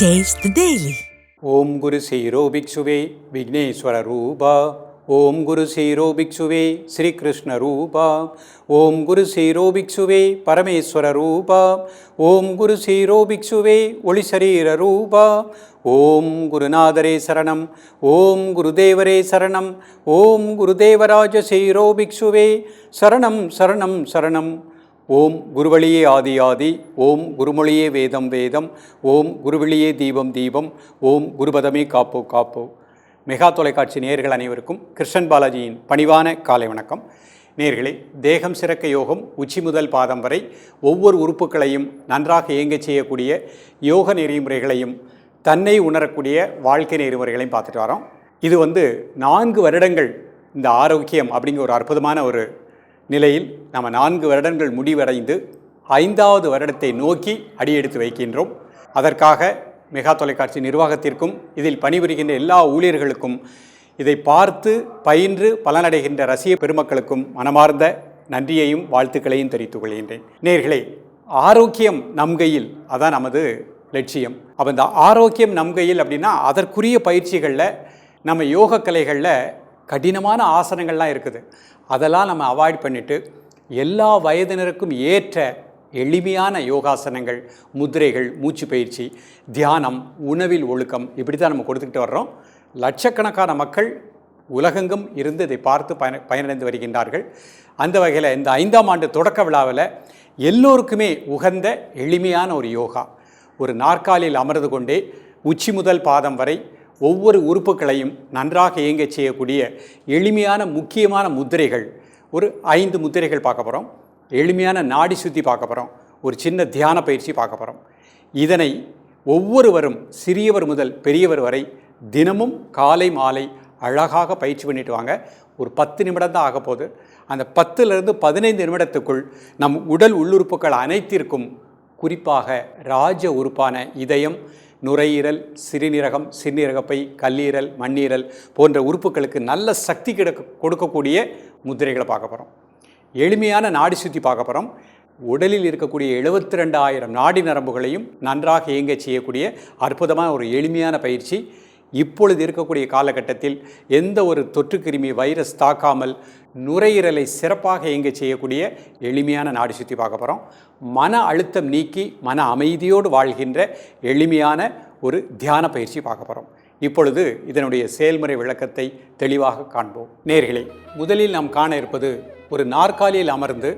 Taste daily ஓம் குரு சீரோ பிக்ஷுவே விக்னேஸ்வர ரூபா. ஓம் குரு சீரோ பிக்ஷுவே ஸ்ரீகிருஷ்ண ரூபா. ஓம் குரு சீரோ பிக்ஷுவே பரமேஸ்வர ரூபா. ஓம் குரு சீரோ பிக்ஷுவே ஒளிசரீர ரூபா. ஓம் குருநாதரே சரணம். ஓம் குருதேவரே சரணம். ஓம் குருதேவராஜ சீரோ பிக்ஷுவே. சரணம் சரணம் சரணம். ஓம் குருவழியே ஆதி ஆதி ஓம் குருமொழியே வேதம் வேதம் ஓம் குருவழியே தீபம் தீபம் ஓம் குருபதமே காப்போ காப்போ. மெகா தொலைக்காட்சி நேர்கள் அனைவருக்கும் கிருஷ்ணன் பாலாஜியின் பணிவான காலை வணக்கம். நேர்களே தேகம் சிறக்க யோகம் உச்சி முதல் பாதம் வரை ஒவ்வொரு உறுப்புகளையும் நன்றாக இயங்கச் செய்யக்கூடிய யோக நெறிமுறைகளையும் தன்னை உணரக்கூடிய வாழ்க்கை நெறிமுறைகளையும் பார்த்துட்டு வரோம். இது வந்து நான்கு வருடங்கள் இந்த ஆரோக்கியம் அப்படிங்கிற ஒரு அற்புதமான ஒரு நிலையில் நம்ம நான்கு வருடங்கள் முடிவடைந்து ஐந்தாவது வருடத்தை நோக்கி அடியெடுத்து வைக்கின்றோம். அதற்காக மெகா தொலைக்காட்சி நிர்வாகத்திற்கும் இதில் பணிபுரிகின்ற எல்லா ஊழியர்களுக்கும் இதை பார்த்து பயின்று பலனடைகின்ற ரசிக பெருமக்களுக்கும் மனமார்ந்த நன்றியையும் வாழ்த்துக்களையும் தெரிவித்துக் கொள்கின்றேன். நேர்களே ஆரோக்கியம் நம் கையில் அதான் நமது லட்சியம். அப்போ இந்த ஆரோக்கியம் நம் கையில் அப்படின்னா அதற்குரிய பயிற்சிகளில் நம்ம யோக கலைகளில் கடினமான ஆசனங்கள்லாம் இருக்குது. அதெல்லாம் நம்ம அவாய்ட் பண்ணிவிட்டு எல்லா வயதினருக்கும் ஏற்ற எளிமையான யோகாசனங்கள் முதிரைகள் மூச்சு பயிற்சி தியானம் உணவில் ஒழுக்கம் இப்படி தான் நம்ம கொடுத்துக்கிட்டு வர்றோம். லட்சக்கணக்கான மக்கள் உலகெங்கும் இருந்து இதை பார்த்து பயன பயனடைந்து வருகின்றார்கள். அந்த வகையில் இந்த ஐந்தாம் ஆண்டு தொடக்க விழாவில் எல்லோருக்குமே உகந்த எளிமையான ஒரு யோகா. ஒரு நாற்காலியில் அமர்ந்து கொண்டே உச்சி முதல் பாதம் வரை ஒவ்வொரு உறுப்புகளையும் நன்றாக இயங்கச் செய்யக்கூடிய எளிமையான முக்கியமான முத்திரைகள். ஒரு ஐந்து முத்திரைகள் பார்க்க போகிறோம் எளிமையான நாடி சுத்தி பார்க்க போகிறோம் ஒரு சின்ன தியான பயிற்சி பார்க்க போகிறோம் இதனை ஒவ்வொருவரும் சிறியவர் முதல் பெரியவர் வரை தினமும் காலை மாலை அழகாக பயிற்சி பண்ணிட்டு வாங்க. ஒரு பத்து நிமிடம் தான் ஆக போகுது. அந்த பத்துலேருந்து பதினைந்து நிமிடத்துக்குள் நம் உடல் உள்ளுறுப்புகள் அனைத்திற்கும் குறிப்பாக ராஜ உறுப்பான இதயம் நுரையீரல் சிறுநீரகம் சிறுநீரகப்பை கல்லீரல் மண்ணீரல் போன்ற உறுப்புகளுக்கு நல்ல சக்தி கிடக்க கொடுக்கக்கூடிய முத்திரைகளை பார்க்க போகிறோம் எளிமையான நாடி சுற்றி பார்க்க போகிறோம் உடலில் இருக்கக்கூடிய எழுபத்தி ரெண்டாயிரம் நாடி நரம்புகளையும் நன்றாக இயங்க செய்யக்கூடிய அற்புதமான ஒரு எளிமையான பயிற்சி. இப்பொழுது இருக்கக்கூடிய காலகட்டத்தில் எந்த ஒரு தொற்றுக்கிருமி வைரஸ் தாக்காமல் நுரையீரலை சிறப்பாக இயங்க செய்யக்கூடிய எளிமையான நாடு சுற்றி பார்க்க போகிறோம் மன அழுத்தம் நீக்கி மன அமைதியோடு வாழ்கின்ற எளிமையான ஒரு தியான பயிற்சி பார்க்க போகிறோம் இப்பொழுது இதனுடைய செயல்முறை விளக்கத்தை தெளிவாக காண்போம். நேர்களே முதலில் நாம் காண இருப்பது ஒரு நாற்காலியில் அமர்ந்து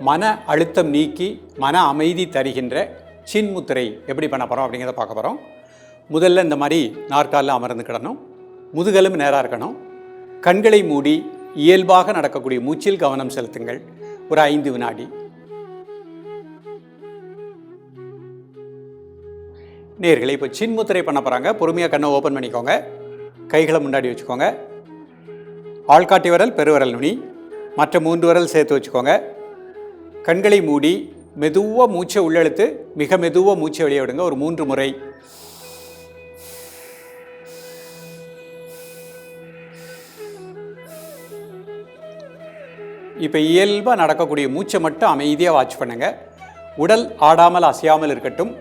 மன அழுத்தம் நீக்கி மன அமைதி தருகின்ற சின்முத்திரை எப்படி பண்ண போகிறோம் அப்படிங்கிறத பார்க்க போகிறோம் முதல்ல இந்த மாதிரி நாற்காலில் அமர்ந்துக்கிடணும் முதுகெலும்பு நேராக இருக்கணும். கண்களை மூடி இயல்பாக நடக்கக்கூடிய மூச்சில் கவனம் செலுத்துங்கள். ஒரு ஐந்து வினாடி. நேர்களை இப்போ சின்முத்திரை பண்ண போகிறாங்க பொறுமையாக கண்ணை ஓப்பன் பண்ணிக்கோங்க. கைகளை முன்னாடி வச்சுக்கோங்க. ஆள்காட்டி விரல் பெருவரல் நுனி. மற்ற மூன்று விரல் சேர்த்து வச்சுக்கோங்க. கண்களை மூடி மெதுவாக மூச்சை உள்ளெழுத்து மிக மெதுவாக மூச்சை வெளியே விடுங்க. ஒரு மூன்று முறை இப்போ இயல்பாக நடக்கக்கூடிய மூச்சை மட்டும் அமைதியாக வாட்ச் பண்ணுங்கள் உடல் ஆடாமல் அசையாமல் இருக்கட்டும்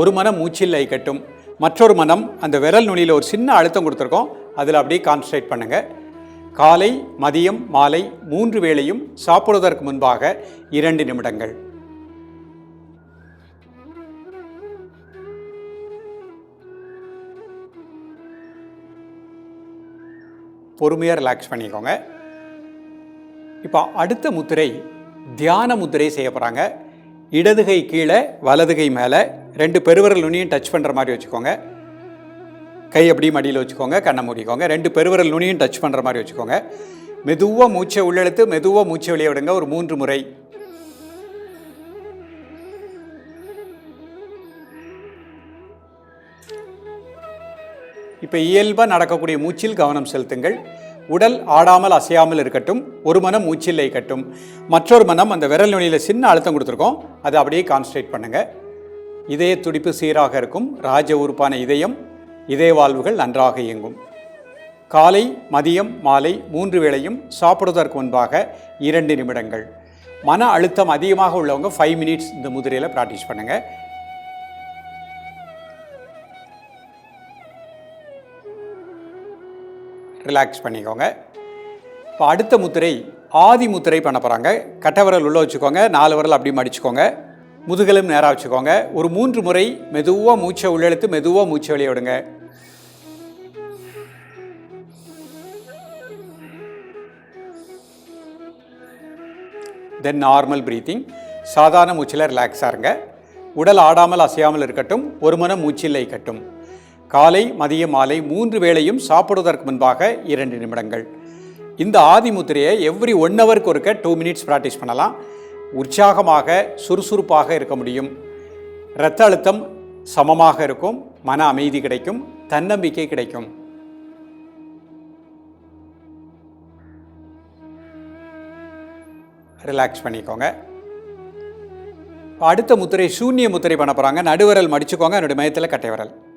ஒரு மனம் மூச்சில் ஐக்கட்டும் மற்றொரு மனம் அந்த விரல் நுனியில் ஒரு சின்ன அழுத்தம் கொடுத்துருக்கோம் அதில் அப்படியே கான்சன்ட்ரேட் பண்ணுங்கள் காலை மதியம் மாலை மூன்று வேளையும் சாப்பிடுவதற்கு முன்பாக இரண்டு நிமிடங்கள். பொறுமையாக ரிலாக்ஸ் பண்ணிக்கோங்க. இப்போ அடுத்த முத்திரை தியான முத்திரை செய்ய போகிறாங்க இடதுகை கீழே வலதுகை மேலே ரெண்டு பெருவரல் நுனியும் டச் பண்ணுற மாதிரி வச்சுக்கோங்க. கை அப்படியே மடியில் வச்சுக்கோங்க கண்ணை மூடிக்கோங்க. ரெண்டு பெருவரல் நுனியும் டச் பண்ணுற மாதிரி வச்சுக்கோங்க. மெதுவாக மூச்சை உள்ளெழுத்து மெதுவாக மூச்சை வெளியே விடுங்க. ஒரு மூன்று முறை. இப்போ இயல்பாக நடக்கக்கூடிய மூச்சில் கவனம் செலுத்துங்கள். உடல் ஆடாமல் அசையாமல் இருக்கட்டும் ஒரு மனம் மூச்சில் லயிக்கட்டும் மற்றொரு மனம் அந்த விரல் நுனியில் சின்ன அழுத்தம் கொடுத்துருக்கோம். அதை அப்படியே கான்சன்ட்ரேட் பண்ணுங்கள் இதய துடிப்பு சீராக இருக்கும். ராஜ உறுப்பான இதயம் இதய வாழ்வுகள் நன்றாக இயங்கும். காலை மதியம் மாலை மூன்று வேளையும் சாப்பிடுவதற்கு முன்பாக இரண்டு நிமிடங்கள். மன அழுத்தம் அதிகமாக உள்ளவங்க ஃபைவ் மினிட்ஸ் இந்த முதிரையில் ப்ராக்டிஸ் பண்ணுங்கள் ரிலாக்ஸ் பண்ணிக்கோங்க. இப்போ அடுத்த முத்திரை ஆதி முத்திரை பண்ண போகிறாங்க கட்டவரல் உள்ள வச்சுக்கோங்க நாலு விரல் அப்படி மடிச்சுக்கோங்க. முதுகலும் நேராக வச்சுக்கோங்க. ஒரு மூன்று முறை மெதுவாக மூச்சை உள்ளெழுத்து மெதுவாக மூச்சை வெளியே விடுங்க. தென் நார்மல் ப்ரீத்திங் சாதாரண மூச்சில் ரிலாக்ஸாக இருங்க. உடல் ஆடாமல் அசையாமல் இருக்கட்டும். ஒரு மனம் மூச்சில்லை கட்டும் காலை மதிய மாலை மூன்று வேளையும் சாப்பிடுவதற்கு முன்பாக இரண்டு நிமிடங்கள். இந்த ஆதி முத்திரையை எவ்ரி ஒன் ஹவருக்கு ஒருக்க டூ மினிட்ஸ் ப்ராக்டிஸ் பண்ணலாம். உற்சாகமாக சுறுசுறுப்பாக இருக்க முடியும். இரத்த அழுத்தம் சமமாக இருக்கும். மன அமைதி கிடைக்கும். தன்னம்பிக்கை கிடைக்கும். ரிலாக்ஸ் பண்ணிக்கோங்க. அடுத்த முத்திரை சூன்ய முத்திரை பண்ண போகிறாங்க நடுவரல் மடிச்சுக்கோங்க. என்னுடைய மையத்தில் கட்டை விரல்.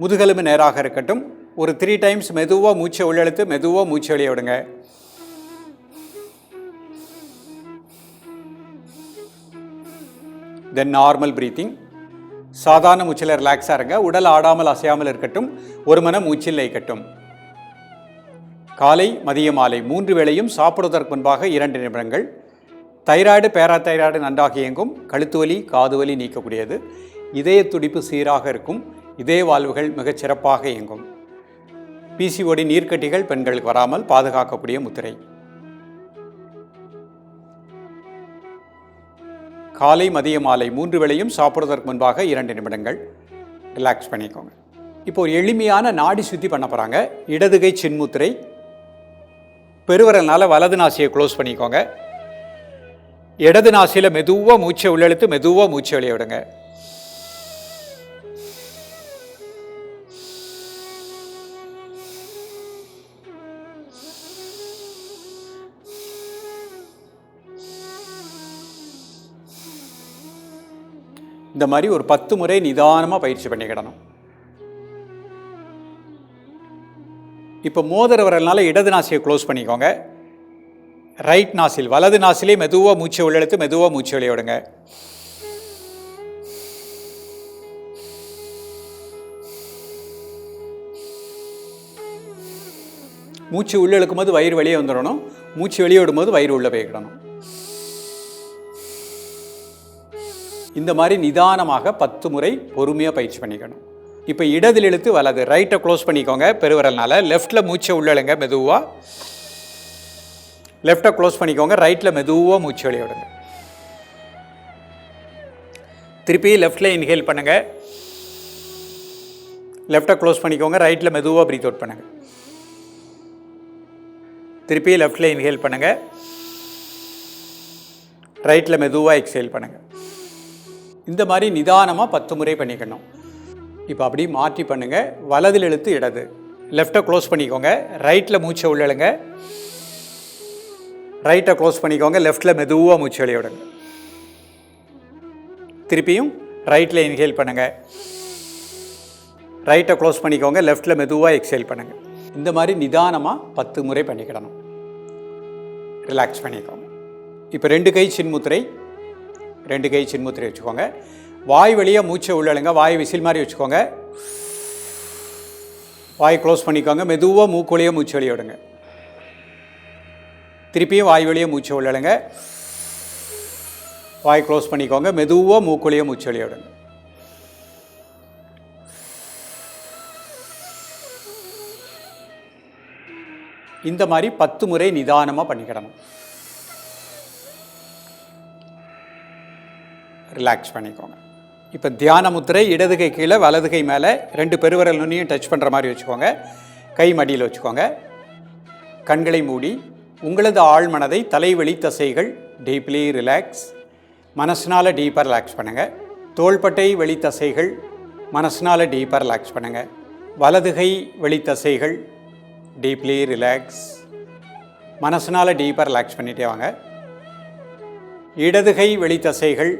முதுகெலும்பு நேராக இருக்கட்டும். ஒரு த்ரீ டைம்ஸ் மெதுவாக மூச்சை உள்ளெழுத்து மெதுவாக மூச்சு வெளியே விடுங்க. தென் நார்மல் பிரீத்திங் சாதாரண மூச்சில் ரிலாக்ஸாக இருங்க. உடல் ஆடாமல் அசையாமல் இருக்கட்டும். ஒரு மனம் மூச்சில் இருக்கட்டும் காலை மதிய மாலை மூன்று வேளையும் சாப்பிடுவதற்கு முன்பாக இரண்டு நிமிடங்கள். தைராய்டு பேராதைராய்டு நன்றாக இயங்கும். கழுத்து வலி காது வலி நீக்கக்கூடியது. இதய துடிப்பு சீராக இருக்கும். இதே வாழ்வுகள் மிகச் சிறப்பாக இயங்கும். பிசிஓடி நீர்க்கட்டிகள் பெண்களுக்கு வராமல் பாதுகாக்கக்கூடிய முத்திரை. காலை மதிய மாலை மூன்று வேளையும் சாப்பிட்றதற்கு முன்பாக இரண்டு நிமிடங்கள் ரிலாக்ஸ் பண்ணிக்கோங்க. இப்போ ஒரு எளிமையான நாடி சுத்தி பண்ண போகிறாங்க இடதுகை சின்முத்திரை பெருவரல்னால வலது நாசியை க்ளோஸ் பண்ணிக்கோங்க. இடது நாசியில் மெதுவாக மூச்சை உள்ளெழுத்து மெதுவாக மூச்சை வெளியே விடுங்க. இந்த மாதிரி ஒரு பத்து முறை நிதானமாக பயிற்சி பண்ணிக்கிடணும் இப்போ மோதிர வரல்னால இடது நாசியை க்ளோஸ் பண்ணிக்கோங்க. ரைட் நாசில் வலது நாசிலே மெதுவாக மூச்சை உள்ளெழுத்து மெதுவாக மூச்சு வெளியே விடுங்க. மூச்சு உள்ளே இழுக்கும் போது வயிறு வெளியே வந்துடணும். மூச்சு வெளியே விடும்போது வயிறு உள்ளே போய்க்கிடணும் இந்த மாதிரி நிதானமாக பத்து முறை பொறுமையாக பயிற்சி பண்ணிக்கணும். இப்போ இடதில் இழுத்து வலது ரைட்டை க்ளோஸ் பண்ணிக்கோங்க பெருவரல்னால. லெஃப்ட்டில் மூச்சை உள்ளழுங்க மெதுவாக லெஃப்ட்டை க்ளோஸ் பண்ணிக்கோங்க ரைட்டில் மெதுவாக மூச்சு வெளியே விடுங்க திருப்பி லெஃப்டில் இன்ஹேல் பண்ணுங்கள் லெஃப்டை க்ளோஸ் பண்ணிக்கோங்க ரைட்டில் மெதுவாக ப்ரீத் அவுட் பண்ணுங்கள் திருப்பி லெஃப்டில் இன்ஹேல் பண்ணுங்கள் ரைட்டில் மெதுவாக எக்ஸேல் பண்ணுங்கள் இந்த மாதிரி நிதானமாக பத்து முறை பண்ணிக்கணும். இப்போ அப்படி மாற்றி பண்ணுங்கள் வலதில் இழுத்து இடது. லெஃப்ட்டை க்ளோஸ் பண்ணிக்கோங்க. ரைட்டில் மூச்சை உள்ளழுங்க ரைட்டை க்ளோஸ் பண்ணிக்கோங்க. லெஃப்ட்டில் மெதுவாக மூச்சு வெளியே விடுங்க. திருப்பியும் ரைட்டில் இன்ஹேல் பண்ணுங்கள் ரைட்டை க்ளோஸ் பண்ணிக்கோங்க. லெஃப்ட்டில் மெதுவாக எக்ஸேல் பண்ணுங்கள் இந்த மாதிரி நிதானமாக பத்து முறை பண்ணிக்கிடணும். ரிலாக்ஸ் பண்ணிக்கோங்க. இப்போ ரெண்டு கை சின்முத்திரை. ரெண்டு கை சின்முத்திரை வச்சுக்கோங்க. வாய் வழியாக மூச்சை உள்ளழுங்க வாய் விசில் மாதிரி வச்சுக்கோங்க. வாய் க்ளோஸ் பண்ணிக்கோங்க. மெதுவாக மூக்கு வழியாக மூச்சு வெளியே விடுங்க. திருப்பியும் வாய் வழியாக மூச்சு உள்ளழுங்க வாய் க்ளோஸ் பண்ணிக்கோங்க. மெதுவாக மூக்கு வழியாக மூச்சு வெளியே விடுங்க. இந்த மாதிரி பத்து முறை நிதானமாக பண்ணிக்கிடணும். ரிலாக்ஸ் பண்ணிக்கோங்க. இப்போ தியான முத்திரை இடது கை கீழே வலது கை மேலே ரெண்டு பெருவரல் நுனியும் டச் பண்ணுற மாதிரி வச்சுக்கோங்க. கை மடியில் வச்சுக்கோங்க. கண்களை மூடி உங்களது ஆழ்மனதை தலைவெளி தசைகள் டீப்லி ரிலாக்ஸ் மனசினால் டீப்பாக ரிலாக்ஸ் பண்ணுங்கள் தோள்பட்டை வெளி தசைகள் மனசுனால டீப்பாக ரிலாக்ஸ் பண்ணுங்கள் வலதுகை வெளித்தசைகள் வெளி தசைகள் டீப்லி ரிலாக்ஸ் மனசினால் டீப்பாக ரிலாக்ஸ் பண்ணிட்டே வாங்க. இடதுகை வெளித்தசைகள்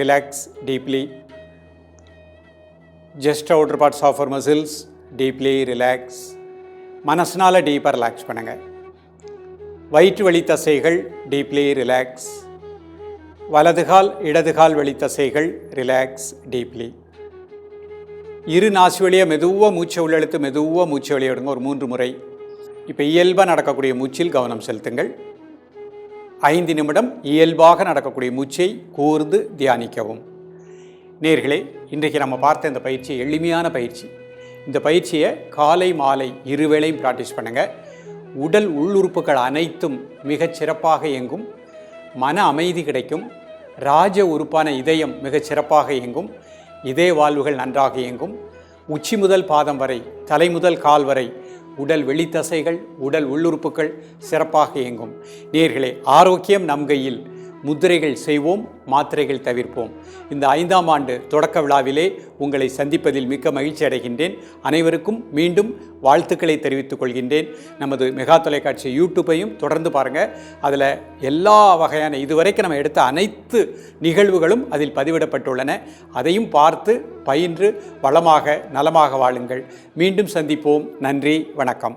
relax deeply just outer parts of our muscles deeply relax மனசுனால டீப்பாக ரிலாக்ஸ் பண்ணுங்கள் வயிற்று வழி தசைகள் டீப்லி ரிலாக்ஸ் வலதுகால் இடதுகால் வழி தசைகள் ரிலாக்ஸ் டீப்லி இரு நாசி வழியாக மெதுவாக மூச்சை உள்ளெழுத்து மெதுவாக மூச்சை வெளியே ஒரு மூன்று முறை. இப்போ இயல்பாக நடக்கக்கூடிய மூச்சில் கவனம் செலுத்துங்கள். ஐந்து நிமிடம் இயல்பாக நடக்கக்கூடிய மூச்சை கூர்ந்து தியானிக்கவும். நேர்களே இன்றைக்கு நம்ம பார்த்த இந்த பயிற்சி எளிமையான பயிற்சி. இந்த பயிற்சியை காலை மாலை இருவேளையும் ப்ராக்டிஸ் பண்ணுங்கள் உடல் உள்ளுறுப்புகள் அனைத்தும் மிகச் சிறப்பாக இயங்கும். மன அமைதி கிடைக்கும். ராஜ உறுப்பான இதயம் மிகச் சிறப்பாக இயங்கும். இதய வாழ்வுகள் நன்றாக இயங்கும். உச்சி முதல் பாதம் வரை தலை முதல் கால் வரை உடல் வெளித்தசைகள் உடல் உள்ளுறுப்புகள் சிறப்பாக இயங்கும். நேர்களே ஆரோக்கியம் நம் கையில். முத்திரைகள் செய்வோம் மாத்திரைகள் தவிர்ப்போம். இந்த ஐந்தாம் ஆண்டு தொடக்க விழாவிலே உங்களை சந்திப்பதில் மிக்க மகிழ்ச்சி அடைகின்றேன். அனைவருக்கும் மீண்டும் வாழ்த்துக்களை தெரிவித்துக் கொள்கின்றேன். நமது மெகா தொலைக்காட்சி யூடியூப்பையும் தொடர்ந்து பாருங்கள் அதில் எல்லா வகையான இதுவரைக்கும் நம்ம எடுத்த அனைத்து நிகழ்வுகளும் அதில் பதிவிடப்பட்டுள்ளன. அதையும் பார்த்து பயின்று வளமாக நலமாக வாழுங்கள். மீண்டும் சந்திப்போம். நன்றி வணக்கம்.